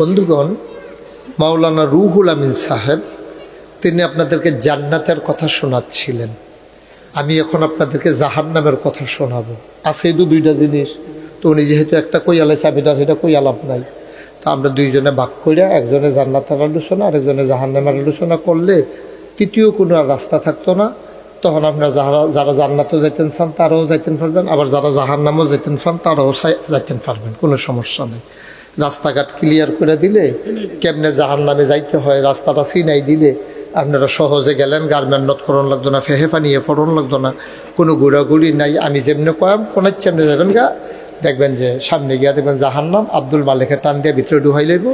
বন্ধুগণ, মাওলানা রুহুল আমিন সাহেব, তিনি আপনাদেরকে জান্নাতের কথা শোনাচ্ছিলেন। আমি এখন আপনাদেরকে জাহান্নামের কথা শোনাবো। আছে তো দুইটা জিনিস। তো উনি যেহেতু একটা কই আলাইছে আমি তো সেটা কই আলাপ নাই। তো আমরা দুইজনে ভাগ করে একজনে জান্নাতের আলোচনা, আরেকজনে জাহান্নামের আলোচনা করলে তৃতীয় কোনো আর রাস্তা থাকতো না। তখন আপনারা যারা যারা জান্নাতেও যাইতেন চান, তারাও যাইতেন পারবেন। আবার যারা জাহান্নামেও যাইতেন চান, তারাও যাইতেন পারবেন। কোনো সমস্যা নেই। রাস্তাঘাট ক্লিয়ার করে দিলে কেমনে জাহান নামে যাইতে হয় রাস্তাটা চিনাই দিলে আপনারা সহজে গেলেন গার্মেন্ট করণ লাগতো না ফেহেফা নিয়ে ফরন লাগতো না কোনো ঘোরাঘুরি নাই। আমি যেমনি কয়াম কোনার চেমনে যাবেন গা দেখবেন যে সামনে গিয়া দেখবেন জাহান্নাম আব্দুল মালিকের টান দিয়ে ভিতরে ডুহাই লইব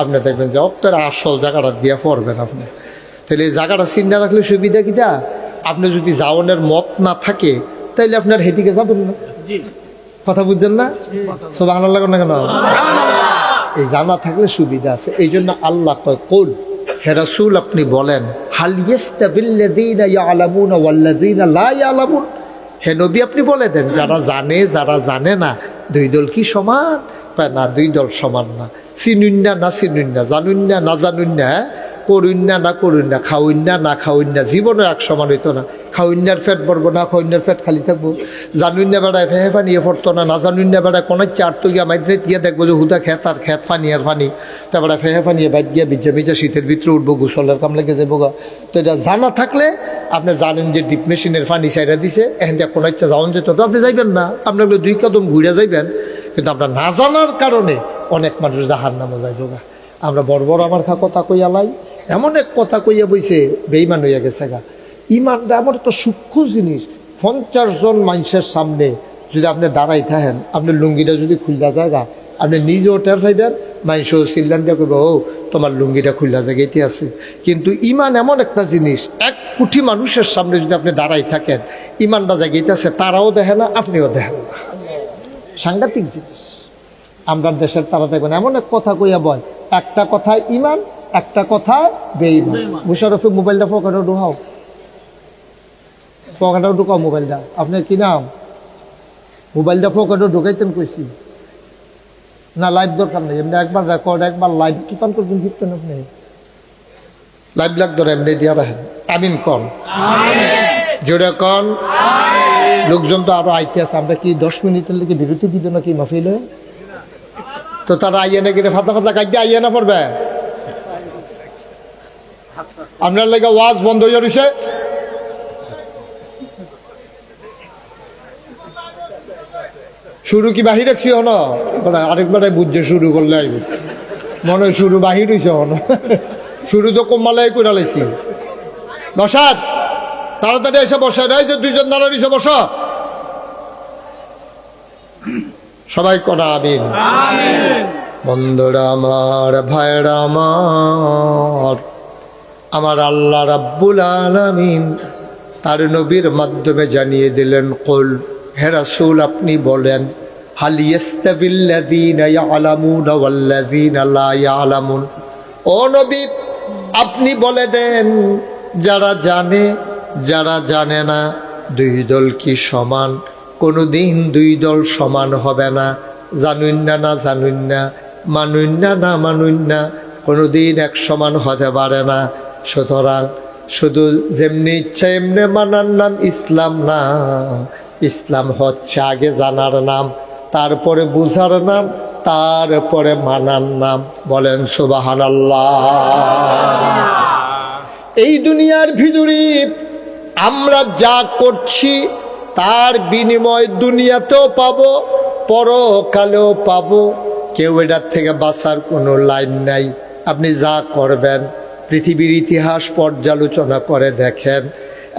আপনি দেখবেন যে অপ্তার আসল জায়গাটা দিয়া পড়বেন আপনি। তাহলে এই জায়গাটা চিন্তা রাখলে সুবিধা কিটা আপনি যদি যাওয়ানের মত না থাকে তাইলে আপনার হেদিকে যাবেন না। কথা বুঝছেন না? সব ভালো লাগো না কেন? এই জানা থাকলে সুবিধা আছে। এই জন্য আল্লাহ কয়, কোল, হে রাসূল, আপনি বলেন হে নবী, আপনি বলে দেন, যারা জানে যারা জানে না, দুই দল কি সমান? না, দুই দল সমান না। চিনুন না না চিনুন না জানুন না না জানুন না হ্যাঁ? করুন না না করুন না খাউন না না খাউন না জীবনও এক সমান হইতো না। খাউন্যার ফেট বলব না খাউন্যার ফেট খালি থাকব। জানুন না বেড়ায় ফেহে ফানিয়ে পড়তো না না জানুন না বেড়ায় কোনো চার তো গিয়া মাইদ্রে গিয়ে দেখব যে হুদা খেত আর খেত ফানি আর ফানি তারপরে ফেহে ফানিয়ে বাইক গিয়া বিজা মিজা শীতের ভিতরে উঠবো, গোসলের কাম লেগে যাব গা। তো এটা জানা থাকলে আপনি জানেন যে ডিপ মেশিনের ফানি সাইডা দিছে এখন যা কোনো ইচ্ছা যাওয়ান যেত। আপনি যাইবেন না, আপনার দুই কদম ঘুরে যাইবেন, কিন্তু আপনার না জানার কারণে অনেক মানুষ জাহার নামে যাইব গা। আমরা বড় বড় আমার কথা কইয়া লাই, এমন এক কথা কইয়া বইছে বেইমান হইয়া গেছে গা। ইমানটা আমার তো সূক্ষ্ম জিনিস। পঞ্চাশ জন মানুষের সামনে যদি আপনি দাঁড়াই থাকেন আপনার লুঙ্গিটা যদি খুললা জায়গা আপনি নিজেও টের পাইবেন মানুষও চিল্লান দিয়ে করব ও তোমার লুঙ্গিটা খুললা জায়গাতে আছে। কিন্তু ইমান এমন একটা জিনিস এক কোটি মানুষের সামনে যদি আপনি দাঁড়াই থাকেন ইমানটা জায়গাতে আছে তারাও দেখে না আপনিও দেখেন না। সাংঘাতিক জিনিস। আমরা দেশের তারা দেখবেন এমন এক কথা কইয়া বয় একটা কথা ইমান একটা কথায় বেইমান মুশারফে মোবাইলটা ফোকানো ঢুকাও। ফোকানো ঢুকাও মোবাইলটা। আপনার কি নাম? মোবাইলটা ফোকানো ঢুকাইতেন কইছি না লাইভ দরকার নেই। এমনি একবার রেকর্ড একবার লাইভ কি পান করবেন দিতেন আপনি? লাইভ লাগতো না এমনি দিয়া রাখেন। আমিন কন। জোরে কন। লোকজন তো আরও আইতে আছে। আমরা কি দশ মিনিটের লেগে বিরতি দিল নাকি মাহফিলে? তো তারা আইয়া নাকি রে? ফাতা ফাতা কাটিয়ে আইয়া না পড়বে? আপনার লেগে ওয়াজ বন্ধ হয়ে রয়েছে শুরু কি বাহির রাখছি হন আরেকবারে বুঝছে শুরু করলে আইব। মনে হয় শুরু বাহির হয়েছে হন শুরু তো কমালাই করে লাইছি। বসার তাড়াতাড়ি এসে বসে। যে দুইজন দাঁড়ান এসে বস। সবাই করা আমিন। বন্ধুরা আমার ভাইরা আমার আমার আল্লাহ রাব্বুল আলামিন তার নবীর মাধ্যমে জানিয়ে দিলেন কল হে রাসূল, আপনি বলেন আপনি বলে দেন, যারা জানে যারা জানে না, দুই দল কি সমান? কোনো দিন দুই দল সমান হবে না। জানুন না না জানুন না মানুন না না মানুন না কোনো দিন এক সমান হতে পারে না। সুতরাং, শুধু যেমনি ইচ্ছা, এমনি মানার নাম ইসলাম না। ইসলাম হচ্ছে আগে জানার নাম, তারপরে বুঝার নাম, তারপরে মানার নাম। বলেন সুবাহান এই দুনিয়ার ভিতরে আমরা যা করছি, তার বিনিময় দুনিয়াতেও পাবো, পরকালেও পাব। কেউ এটার থেকে বাঁচার কোনো লাইন নাই। আপনি যা করবেন, পৃথিবীর ইতিহাস পর্যালোচনা করে দেখেন,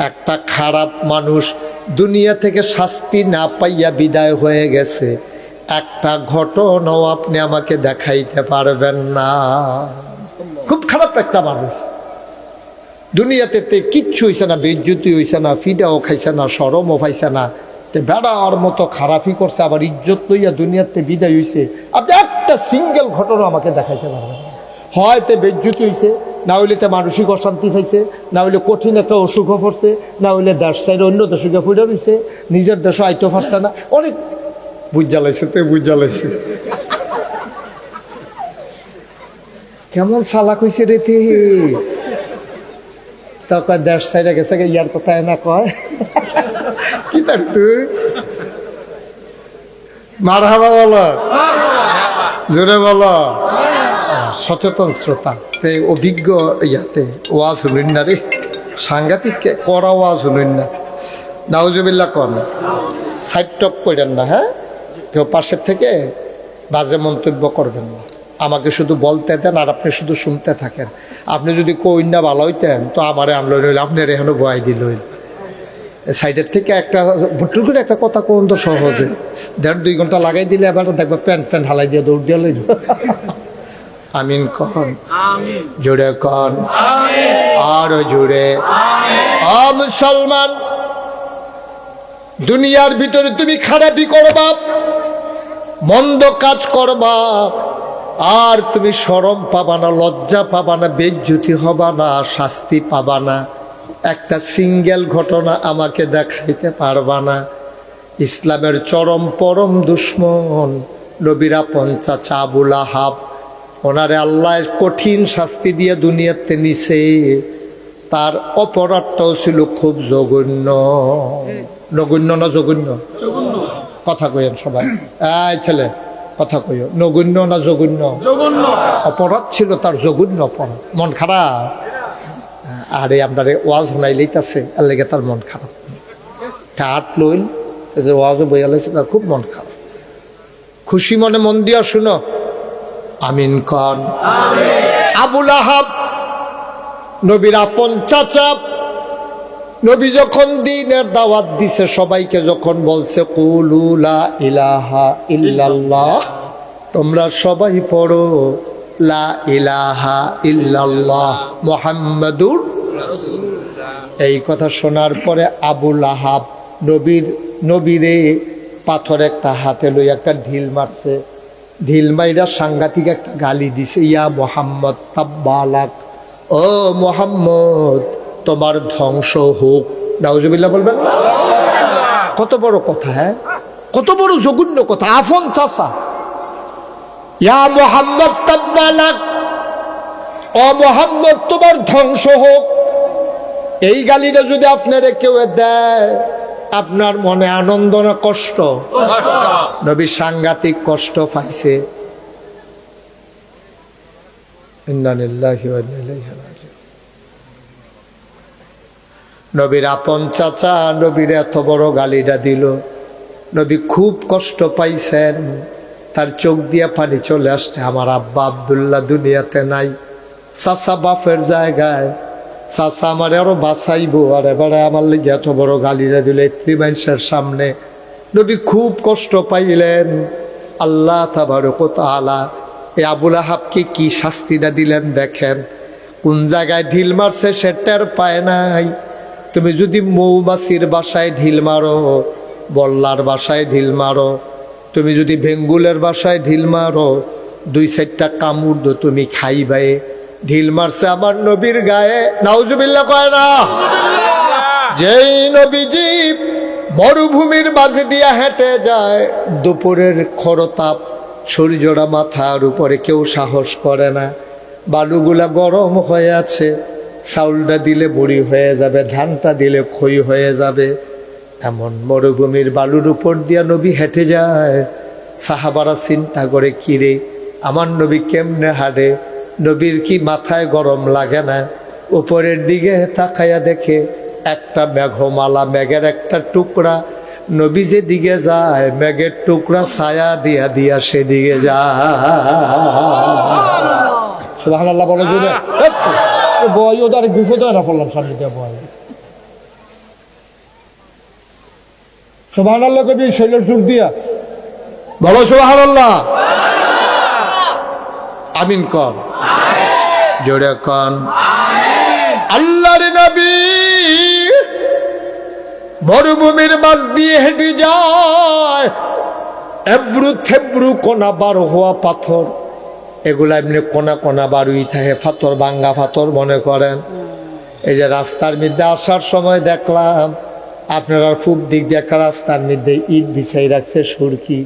একটা খারাপ মানুষ দুনিয়া থেকে শাস্তি না পাইয়া বিদায় হয়ে গেছে। একটা ঘটনাও আপনি আমাকে দেখাইতে পারবেন না। খুব খারাপ একটা মানুষ। দুনিয়াতে তে কিচ্ছু হইছে না, বেজ্জুতি হইছে না ফিডাও খাইছে না, সরমও পাইছে না। তে বেড়ার মতো খারাপই করছে, আবার ইজ্জত লইয়া দুনিয়াতে বিদায় হইছে। আপনি একটা সিঙ্গেল ঘটনা আমাকে দেখাইতে পারবেন। হয় তে বেজ্জুতি হইছে না হইলে তে মানসিক অশান্তি পাইছে না হইলে কঠিন একটা অসুখ পড়ছে না হইলে দেশ সাইড অন্য দেশে ফুটে রইছে নিজের দেশে আইতে পারছে না। অনেক বুঝ জ্বালাইছে তে বুঝ জ্বালাইছে। কেমন সালাক হয়েছে রে তে? তখন দেশ সাইডে গেছে গে, ইয়ার কথা না কয়। কি তার তুই? মার হাবা বলো জোরে বলো। সচেতন শ্রোতা। তে অভিজ্ঞ ইয়াতে ওয়াজ হলেন না রে। সাংঘাতিক করা ওয়াজ হলেন না। নাউজুবিল্লা কন। সাইড টপ করেন না হ্যাঁ? কেউ পাশের থেকে বাজে মন্তব্য করবেন না। আমাকে শুধু বলতে দেন আর আপনি শুধু শুনতে থাকেন। আপনি যদি কইন না ভালো হইতেন, তো আমারে আনলো রইল, আপনার এখানে বয়াই দিল সাইডের থেকে একটা, ভুট্টুর করে একটা কথা কোন তো সহজে। দেড় দুই ঘণ্টা লাগাই দিলে এবার দেখবে প্যান্ট প্যান্ট হালাই দিয়ে দৌড় দিয়ে লইল। আমিন কন। জুড়ে কন। আরও জুড়ে। আ মুসলমান দুনিয়ার ভিতরে তুমি খারাপি করবা মন্দ কাজ করবা আর তুমি সরম পাবা না লজ্জা পাবা না বেজ্জুতি হবা না শাস্তি পাবা না। একটা সিঙ্গেল ঘটনা আমাকে দেখাইতে পারবা না। ইসলামের চরম পরম দুশ্মন নবীরা পঞ্চাচা আবুল আহাব ওনারে আল্লাহ কঠিন শাস্তি দিয়ে দুনিয়াতে নিছে। তার অপরাধটাও ছিল খুব জঘন্য। নগণ্য না জঘন্য? কথা কইেন সবাই। এই ছেলে কথা কইও। নগণ্য না জঘন্য? অপরাধ ছিল তার জঘন্য অপরাধ। মন খারাপ? আরে আপনার ওয়াজ শোনাই লইতাছে আর লেগে তার মন খারাপ। কাঠ লইল ওয়াজও বইয়া লাইছে তার খুব মন খারাপ। খুশি মনে মন দিয়া শুনো। আমিন কন আবুল আহাব, নবীর আপন চাচা, নবী যখন দিনের দাওয়াত দিছে, সবাইকে যখন বলছে কুলুলা ইলাহা ইল্লাল্লাহ তোমরা সবাই পড়ো, লা ইলাহা ইল্লাল্লাহ মোহাম্মদুর এই কথা শোনার পরে আবুল আহাব নবীর, নবীরে পাথর একটা হাতে লই একটা ঢিল মারছে। ঢিল মাইরা সাংঘাতিক একটা গালি দিছে, ইয়া মোহাম্মদ তাব্বালাক, ও মোহাম্মদ, তোমার ধ্বংস হোক। নাউজুবিল্লাহ বলবেন? কত বড় কথা হ্যাঁ? কত বড় জঘন্য কথা। আফন চাষা ইয়া মোহাম্মদ তাব্বালাক, ও মোহাম্মদ, তোমার ধ্বংস হোক। এই গালিটা যদি আপনারে কেউ দেয় আপনার মনে আনন্দ না কষ্ট? নবী সাংঘাতিক কষ্ট পাইছে। নবীর আপন চাচা নবীর এত বড় গালিটা দিল। নবী খুব কষ্ট পাইছেন। তার চোখ দিয়ে পানি চলে আসছে। আমার আব্বা আবদুল্লাহ দুনিয়াতে নাই। চাচা বাফের জায়গায় চাচা আমার আরও বাঁচাইবো, আর এবারে আমার লেগে এত বড় গালিটা দিল। ত্রিমাংসের সামনে নবী খুব কষ্ট পাইলেন। আল্লাহ তাবারক আলা এ আবুল আহাবকে কি শাস্তিটা দিলেন দেখেন। কোন জায়গায় ঢিল মারছে সে টের পায় নাই। তুমি যদি মৌমাছির বাসায় ঢিল মারো, বল্লার বাসায় ঢিল মারো, তুমি যদি ভেঙ্গুলের বাসায় ঢিল মারো, দুই চারটা কামড় তুমি খাইবাই। ঢিল মারছে আমার নবীর গায়ে। নাউজুবিল্লা কয় না। যেই নবীজি মরুভূমির মাঝে দিয়া হেঁটে যায়, দুপুরের খরতাপ সূর্যরা মাথার উপরে কেউ সাহস করে না। বালুগুলা গরম হয়ে আছে, চাউলটা দিলে বুড়ি হয়ে যাবে, ধানটা দিলে ক্ষয় হয়ে যাবে। এমন মরুভূমির বালুর উপর দিয়া নবী হেঁটে যায়। সাহাবারা চিন্তা করে, কিরে, আমার নবী কেমনে হাঁটে? নবীর কি মাথায় গরম লাগে না? উপরের দিকে তাকাইয়া দেখে একটা মেঘমালা, মেঘের একটা টুকরা। নবী যে দিকে যায়, মেঘের টুকরা ছায়া দিয়া দিয়া সেদিকে যায়। সুবাহান আল্লাহ বলো জুড়ে বয় ওদের বিপদ না পড়লাম সামনে দিয়ে বয় সুবাহান আল্লাহ কবি শৈলের সুর দিয়া। বলো সুবাহান আমিন কর। জোরে কন। আল্লাহর নবী মরুভূমির মাছ দিয়ে হেঁটে যায়। এবরু থেবরু কোনা বার হওয়া পাথর। এগুলা এমনি কোনা কোনা বারুই থাকে, ফাতর ভাঙ্গা ফাতর মনে করেন। এই যে রাস্তার মধ্যে আসার সময় দেখলাম, আপনারা খুব দিক দিয়ে একটা রাস্তার মধ্যে ইট বিছাই রাখছে সুরকি।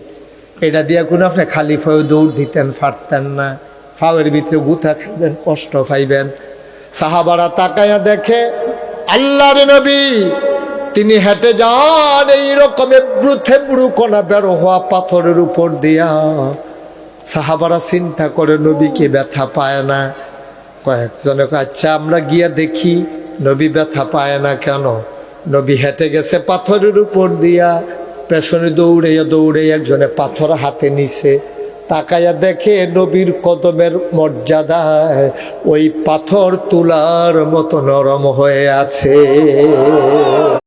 এটা দিয়ে কোনো আপনি খালি ফয়ে দৌড় দিতেন, ফাটতেন না। ফাওয়ের ভিতরে গুথা খাইবেন কষ্ট পাইবেন। সাহাবারা তাকায়া দেখে আল্লাহর নবী তিনি হেঁটে যান এই রকমের ব্রুথে ব্রু বেরো হওয়া পাথরের উপর দিয়া। সাহাবারা চিন্তা করে নবীকে ব্যথা পায় না। কয়েকজনে কয়, আচ্ছা আমরা গিয়ে দেখি নবী ব্যথা পায় না কেন? নবী হেঁটে গেছে পাথরের উপর দিয়া পেছনে দৌড়ে দৌড়ে একজনে পাথর হাতে নিছে। তাকায়া দেখে নবীর কদমের মর্যাদায় ওই পাথর তুলার মতো নরম হয়ে আছে।